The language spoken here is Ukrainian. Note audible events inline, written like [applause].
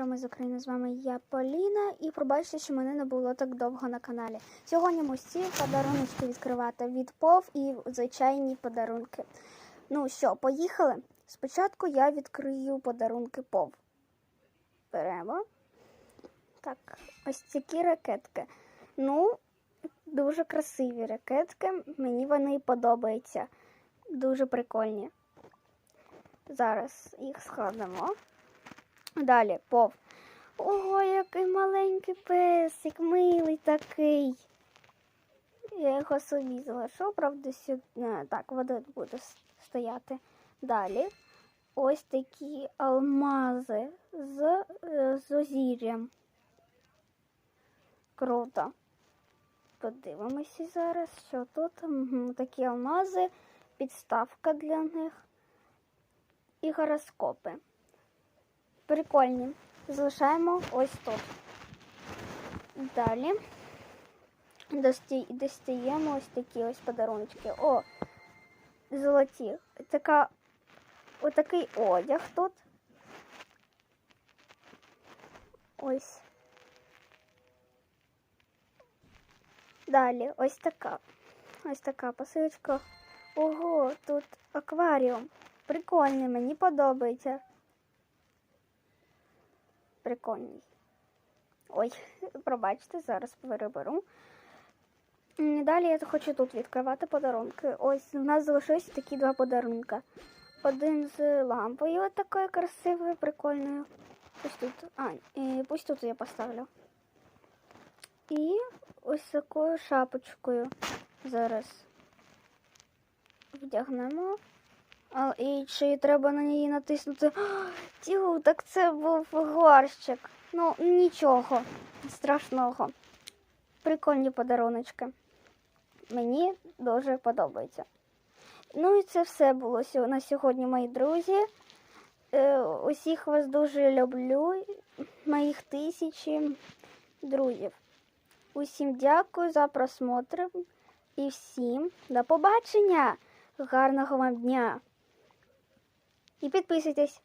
Ми з України з вами я Поліна і пробачте, що мене не було так довго на каналі. Сьогодні ми ці подарунки відкривати від ПОВ і звичайні подарунки. Ну що, поїхали? Спочатку я відкрию подарунки ПОВ. Беремо. Так, ось такі ракетки. Ну, дуже красиві ракетки. Мені вони подобаються. Дуже прикольні. Зараз їх складемо. Далі пов. Ого, який маленький песик, милий такий. Я його собі залишу, правда, сюди. Так, вода буде стояти. Далі ось такі алмази з, е, з озір'ям. Круто. Подивимося зараз, що тут. Такі алмази, підставка для них і гороскопи. Прикольні. Залишаємо ось тут. Далі достаємо ось такі ось подарунки. О, золоті. Така, отакий одяг тут. Ось. Далі ось така. Ось така посилочка. Ого, тут акваріум. Прикольний, мені подобається. Прикольний. Ой, [laughs] пробачте, зараз переберу. Далі я хочу тут відкривати подарунки. Ось у нас залишилися такі два подарунка. Один з лампою такою красивою, прикольною. Ось тут. А, і пусть тут я поставлю. І ось такою шапочкою. Зараз вдягнемо. А, і чи треба на неї натиснути? [gasps] Тю, так це був горщик. Ну, нічого страшного. Прикольні подаруночки. Мені дуже подобається. Ну і це все було на сьогодні, мої друзі. Е, усіх вас дуже люблю, моїх тисячі друзів. Усім дякую за просмотр і всім до побачення! Гарного вам дня! І підписуйтесь!